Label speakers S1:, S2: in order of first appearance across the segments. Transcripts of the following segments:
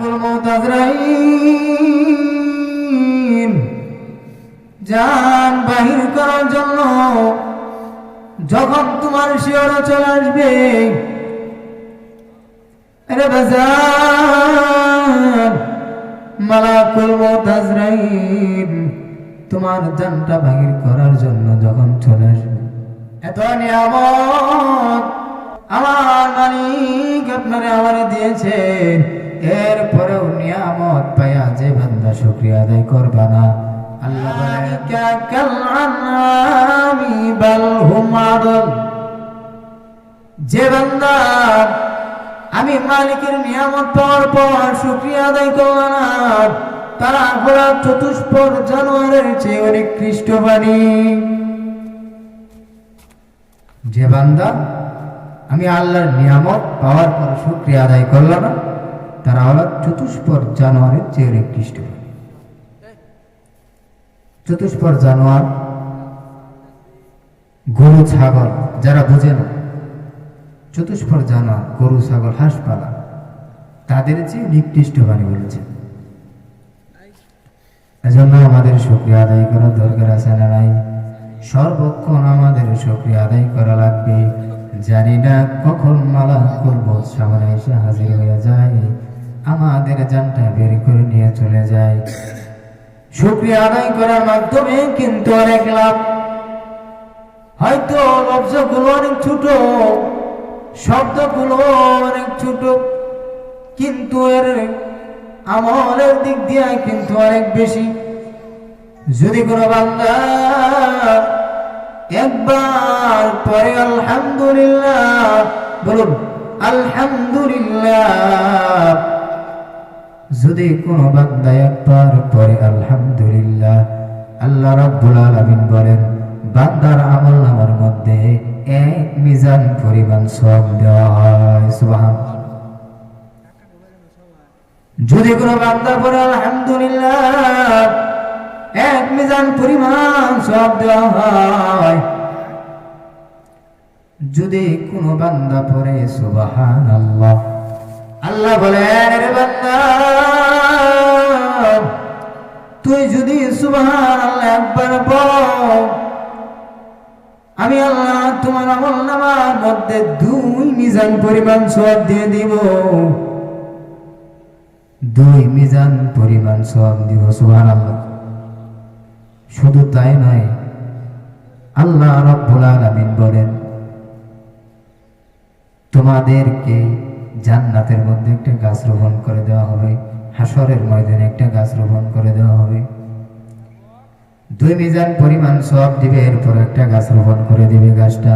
S1: মালাকুল জান বাহির করার জন্য যখন তোমার শিওরে চলে আসবে রে বাজার মালাকুল মউত আজরাইল তোমার জানটা বাহির করার জন্য যখন চলে আসবে। এত নিয়ামত আমার মালিক আপনারে আমারে দিয়েছেন। এরপরেও নিয়ামত পাইয়া যে বান্দা শুক্রিয়া আদায় করবা না। আল্লাহ যে বান্দা, আমি মালিকের নিয়ামত পাওয়ার পর শুক্রিয়া আদায় করল না। তারা হলো চতুষ্পর জানোয়ারের চেয়ে অনেক খ্রিস্টবাণী যে বান্দা, আমি আল্লাহর নিয়ামত পাওয়ার পর শুক্রিয়া আদায় করল না। তারা হলো চতুষ্পর জানোয়ারের চেয়ে খ্রিস্টবাণী চতুষ্পর জানোয়ার গরু ছাগল যারা বোঝে না চতুষ্পর জানোয়ার গরু ছাগল হাঁস পালা তাদের চেয়ে নিকৃষ্ট বাণী বলেছে এজন্য আমাদের শুক্রিয়া আদায় করার দরকার আছে না নাই? সর্বক্ষণ আমাদের শুক্রিয়া আদায় করা লাগবে। জানি না কখন মালা করব সামনে এসে হাজির হয়ে যায়। আমাদের জানটা বের করে নিয়ে চলে যায়। শুক্রিয়া আদায় করার মাধ্যমে কিন্তু অনেক লাভ। হয়তো লব্জগুলো অনেক ছোট, শব্দগুলো অনেক ছোট, কিন্তু এর আমলের দিক দিয়ে কিন্তু অনেক বেশি। যদি কোনো বান্দা একবার পরে আলহামদুলিল্লাহ বলুন, আলহামদুলিল্লাহ যদি কোনো বান্দা একবার পরে আলহামদুলিল্লাহ আল্লাহ রাব্বুল আলামিন বলেন, বান্দার আমল নামার মধ্যে এক মিজান পরিমাণ সব দেওয়া হয়। সুবহান যদি কোনো বান্দা পরে আলহামদুলিল্লাহ এক মিজান পরিমাণ সব দেওয়া হয়। যদি কোনো বান্দা পরে সুবাহান আল্লাহ আল্লাহ বলেন বান্দা তুই যদি আল্লাহ একবার বল, আমি আল্লাহ তোমার আমল নামার মধ্যে দুই মিজান পরিমাণ সব দিয়ে দিব। দুই মিজান পরিমাণ সব দিব সুবহান আল্লাহ শুধু তাই নয়, আল্লাহ রব্বুল আলামিন বলেন, তোমাদেরকে জান্নাতের মধ্যে একটা গাছ রোপণ করে দেওয়া হবে। হাসরের ময়দানে একটা গাছ রোপণ করে দেওয়া হবে। দুই মিজান পরিমাণ সব দিবে, এরপর একটা গাছ রোপণ করে দিবে গাছটা।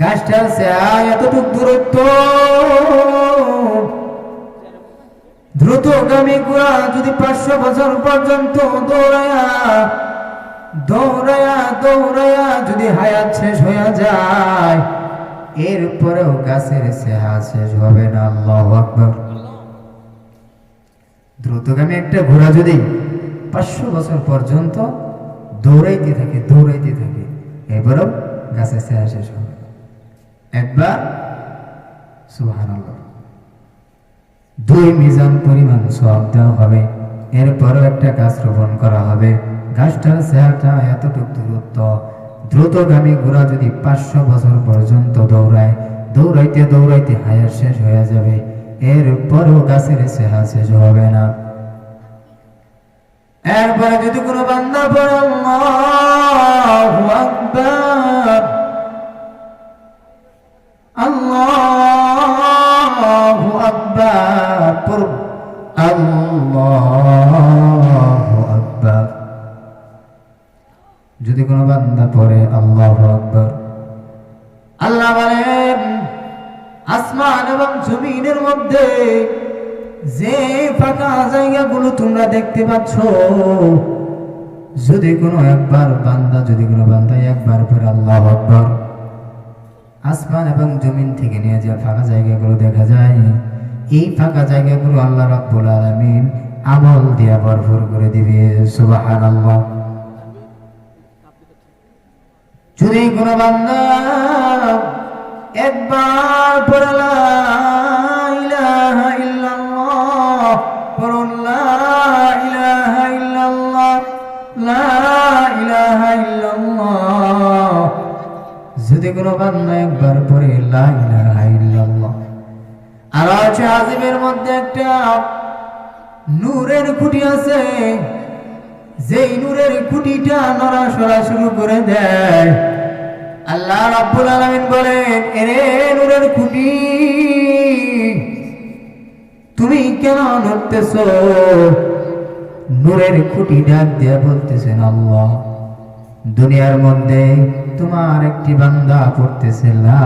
S1: গাছটা এতটুক দূরত্ব, দ্রুতগামী গুড়া যদি পাঁচশো বছর পর্যন্ত দৌড়ায়া দৌড়ায়া দৌড়ায়া যদি হায়াত শেষ হয়ে যায়, এরপরেও গাছের সেহা শেষ হবে না। আল্লাহ আকবর। দ্রুতগামী একটা ঘোড়া যদি পাঁচশো বছর পর্যন্ত দৌড়াইতে থাকে দৌড়াইতে থাকে, এবারও গাছের সেহা শেষ হবে। একবার সুহান দুই মিজান পরিমাণ সব দেওয়া হবে। এরপরও একটা গাছ রোপণ করা হবে। গাছটার চেহারাটা এতটুকু দূরত্ব। দ্রুতগামী ঘোড়া যদি পাঁচশো বছর পর্যন্ত দৌড়ায়, দৌড়াইতে দৌড়াইতে হায়ার শেষ হয়ে যাবে। এরপরও গাছের চেহারা শেষ হবে না। এরপরে যদি কোনো বান্দা পড়ে আল্লাহ আল্লাহু মধ্যে যে ফাঁকা জায়গাগুলো তোমরা দেখতে পাচ্ছ, যদি কোনো একবার বান্দা, যদি কোনো বান্দা একবার পরে আল্লাহ আকবার আসমান এবং জমিন থেকে নিয়ে যে ফাঁকা জায়গাগুলো দেখা যায়, এই ফাঁকা জায়গাগুলো আল্লাহ রাব্বুল আলামিন আমল দিয়া ভরপুর করে দিবে, সুবহানাল্লাহ। যদি কোনো বান্দা একবার পড়ে নূরের খুঁটি আছে। যেই নূরের খুঁটিটা নড়াচড়া শুরু করে দেয়। আল্লাহ রাব্বুল আলামিন বলেন, এরে নূরের খুঁটি, তুমি কেন নড়তেছ? নূরের খুঁটি ডাক দিয়ে বলতেছেন, আল্লাহ, দুনিয়ার মধ্যে তোমার একটি বান্দা পড়তেছে, লা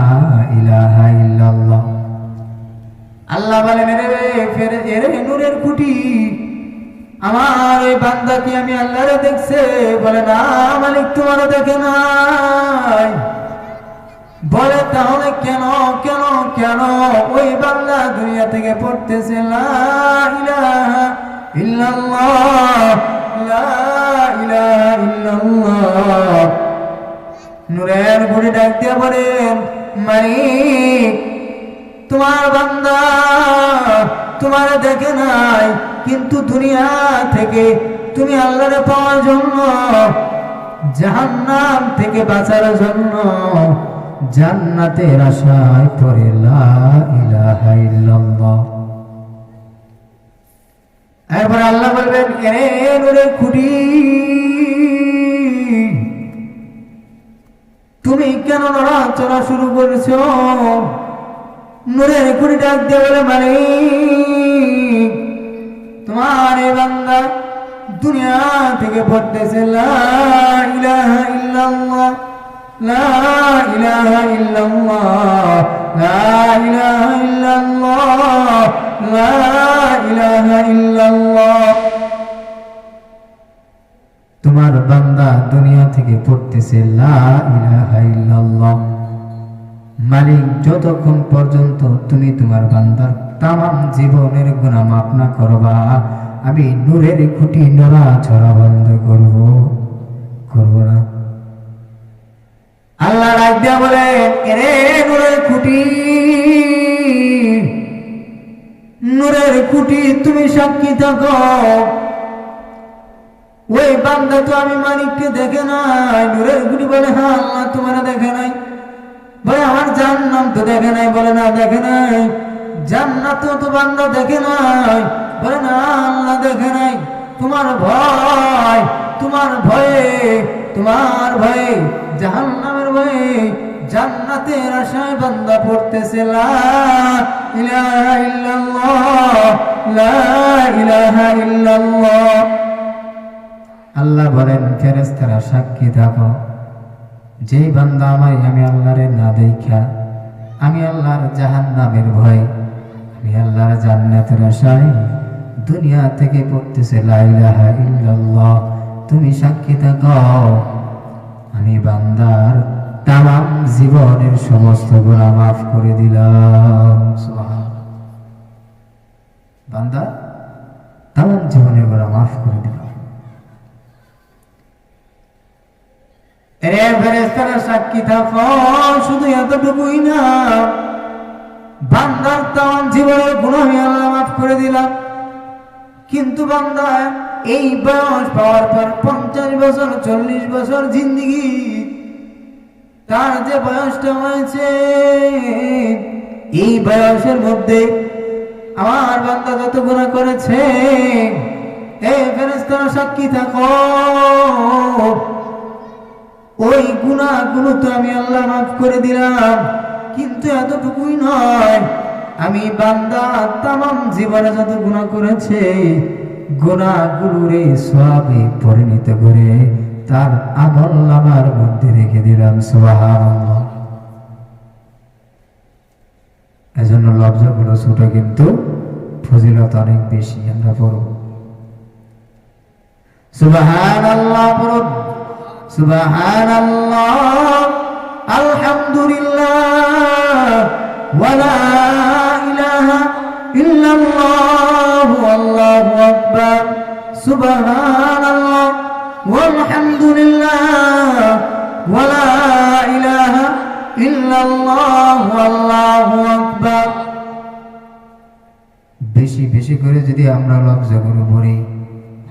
S1: ইলাহা ইল্লাল্লাহ। আল্লাহ বলেন রে এরে নূরের খুঁটি আমার ওই বান্দা কি আমি আল্লাহরে দেখছে, বলে, না, মালিক, তোমারও দেখে নাই। বলে, তাহলে কেন কেন কেন ওই বান্দা দুনিয়া থেকে পড়তেছে? নূরের ঘুরে ডাক দিয়ে বলেন তোমার বান্দা তোমার দেখে নাই, কিন্তু দুনিয়া থেকে তুমি আল্লাহরে পাওয়ার জন্য, জাহান্নাম থেকে বাঁচার জন্য জান্নাতের আশায় লা এরপর আল্লাহ বলবেন, এরে খুঁটি, তুমি কেন নড়াচড়া শুরু করেছ? নূরের খুঁটি ডাক দিয়ে বলে, মালিক তোমার বান্দা দুনিয়া থেকে পড়তেছে তোমার বান্দা দুনিয়া থেকে পড়তেছে মালিক যতক্ষণ পর্যন্ত তুমি তোমার বান্দার তামাম জীবনের গুণা মাপ না করবা। আমি নূরের খুঁটি নড়া ছড়া বন্ধ করব। করব না। আল্লাহ দিয়া বলে এরে নূরের খুঁটি নূরের খুঁটি তুমি সাক্ষী থাকো। ওই বান্দা তো আমি মালিককে দেখে নাই। নূরের খুঁটি বলে হ্যাঁ আল্লাহ তোমার দেখে নাই। বলে, আমার জান্নাম তো দেখে নাই। বলে, না, দেখে নাই। জান্নাত তো বান্দা দেখে নাই, বলে না, আল্লাহ দেখে নাই। তোমার ভয়, তোমার ভয়ে তোমার ভয়ে, জাহান্নামের ভয়ে জান্নাতের আশায় বান্দা পড়তেছে। লা ইলাহা ইল্লাল্লাহ, লা ইলাহা ইল্লাল্লাহ। আল্লাহ বলেন, ফেরেশতারা সাক্ষী থাকো। যেই বান্দা আমায়, আমি আল্লাহরে না দেখা আমি আল্লাহর জাহান নামের ভয় আল্লাহর জান্নাতের আশায় দুনিয়া থেকে পড়তেছে লাইলাহা ইল্লাল্লাহ। তুমি সাক্ষী থাকো। আমি বান্দার তামাম জীবনের সমস্ত গুণা মাফ করে দিলাম। বান্দা, তামাম জীবনের গুণা মাফ করে দিলাম। সাক্ষী থাকো, শুধু এতটুকুই না বান্দার তাম জীবনের গুণ আল্লাহ মাফ করে দিলাম। কিন্তু বান্দা, এই বয়স পাওয়ার পর পঞ্চাশ বছর, চল্লিশ বছর জিন্দিগি, তার যে বয়সটা হয়েছে, এই বয়সের মধ্যে আমার বান্দা যত গুণা করেছে এই ফেরেস্তারা সাক্ষী থাকো। ওই গুণাগুলো তো আমি আল্লাহ মাফ করে দিলাম। কিন্তু এতটুকুই নয়, আমি বান্দা তাম জীবনে যত গুণা করেছে গুণাগুলোরে সবে পরিণত করে তার আমল আমার মধ্যে রেখে দিলাম সোহান এজন্য লব্জগুলো ছোট, কিন্তু ফজিলত অনেক বেশি, আমরা পড়ো। সুবাহান আল্লাহ পড়ব সুবাহান আল্লাহ আলহামদুলিল্লাহ। ولا إله إلا الله والله أكبر سبحان الله والحمد لله ولا إله إلا الله والله أكبر বেশি বেশি করে যদি আমরা লব্জগুলো পড়ি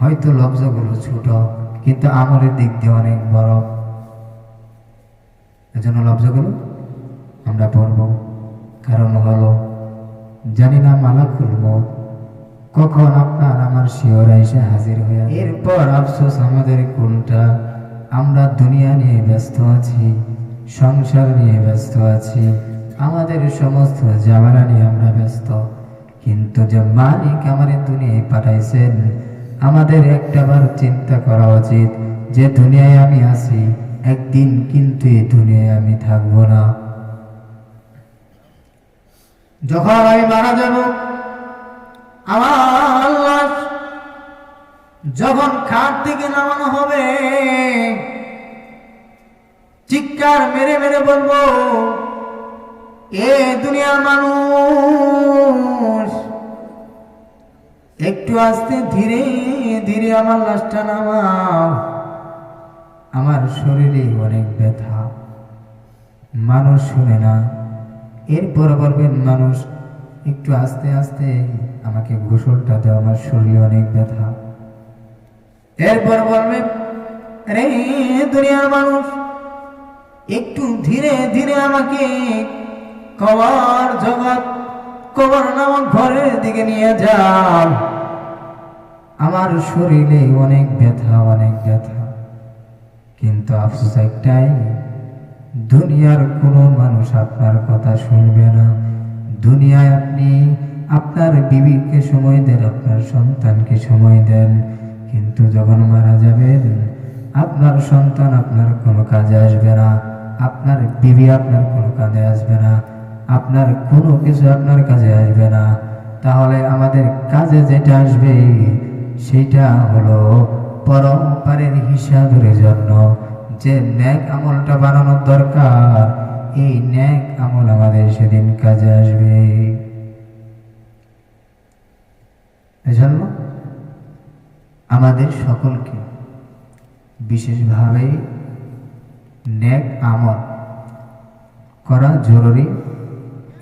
S1: হয়তো লব্জগুলো ছোট কিন্তু আমলের দিক দিয়ে অনেক বড় এজন্য লব্জগুলো আমরা পড়ব কারণ হলো, জানি না মালাকুল মত কখন আপনার আমার শিওরা এসে হাজির হয়ে এরপর আফসোস আমাদের কোনটা? আমরা দুনিয়া নিয়ে ব্যস্ত আছি, সংসার নিয়ে ব্যস্ত আছি, আমাদের সমস্ত জামানা নিয়ে আমরা ব্যস্ত। কিন্তু যে মালিক আমার দুনিয়ায় পাঠাইছেন, আমাদের একটাবার চিন্তা করা উচিত যে দুনিয়ায় আমি আছি, একদিন কিন্তু এই দুনিয়ায় আমি থাকব না। যখন আমি মারা যাব আমার লাশ যখন খাট থেকে নামানো হবে, চিৎকার মেরে মেরে বলব, এ দুনিয়ার মানুষ, একটু আস্তে ধীরে ধীরে আমার লাশটা নামাও। আমার শরীরে অনেক ব্যথা। মানুষ শুনে না। এরপর বলবেন মানুষ একটু আস্তে আস্তে আমাকে গোসলটা দেওয়া আমার শরীরে অনেক ব্যথা। এরপর বলবেন রে দুনিয়ার মানুষ একটু ধীরে ধীরে আমাকে কবর জগৎ, কবর নামক ঘরের দিকে নিয়ে যান আমার শরীরে অনেক ব্যথা অনেক ব্যথা। কিন্তু আফসোস একটাই দুনিয়ার কোনো মানুষ আপনার কথা শুনবে না। দুনিয়ায় আপনি আপনার বিবিকে সময় দেন, আপনার সন্তানকে সময় দেন। কিন্তু যখন মারা যাবেন, আপনার সন্তান আপনার কোনো কাজে আসবে না। আপনার বিবি আপনার কোনো কাজে আসবে না। আপনার কোনো কিছু আপনার কাজে আসবে না। তাহলে আমাদের কাজে যেটা আসবে সেটা হলো পরম্পরের হিসাবের জন্য। যে ন্যাক আমলটা বানানোর দরকার, এই ন্যাক আমল আমাদের সেদিন কাজে আসবে। এজন্য আমাদের সকলকে বিশেষভাবে ন্যাক আমল করা জরুরি,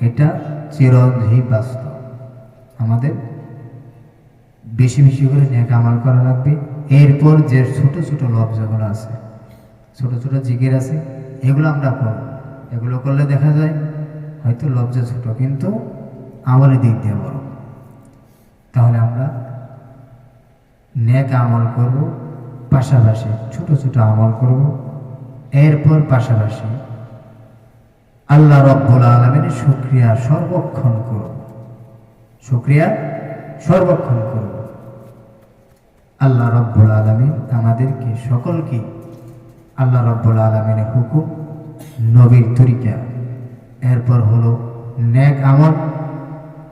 S1: এটা চিরঞ্জীব বাস্তব। আমাদের বেশি বেশি করে ন্যাক আমল করা লাগবে। এরপর যে ছোট ছোট লব্জগুলো আছে ছোট ছোট জিগির আছে, এগুলো আমরা করব। এগুলো করলে দেখা যায় হয়তো লব্জ ছোট, কিন্তু আমলের দিক দিয়ে বড়। তাহলে আমরা নেক আমল করব, পাশাপাশি ছোট ছোট আমল করব। এরপর পাশাপাশি আল্লাহ রব্বুল আলমিনের শুক্রিয়া সর্বক্ষণ করব। শুক্রিয়া সর্বক্ষণ করব। আল্লাহ রব্বুল আলমিন আমাদেরকে সকলকে আল্লাহ রব্বুল আলমিনের হুকুম নবীর তরিকা। এরপর হলো নেক আমল।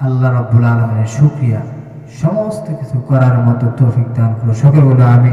S1: আল্লাহ রব্বুল আলমিনের সুক্রিয়া সমস্ত কিছু করার মতো তৌফিক দান করো সকল আমি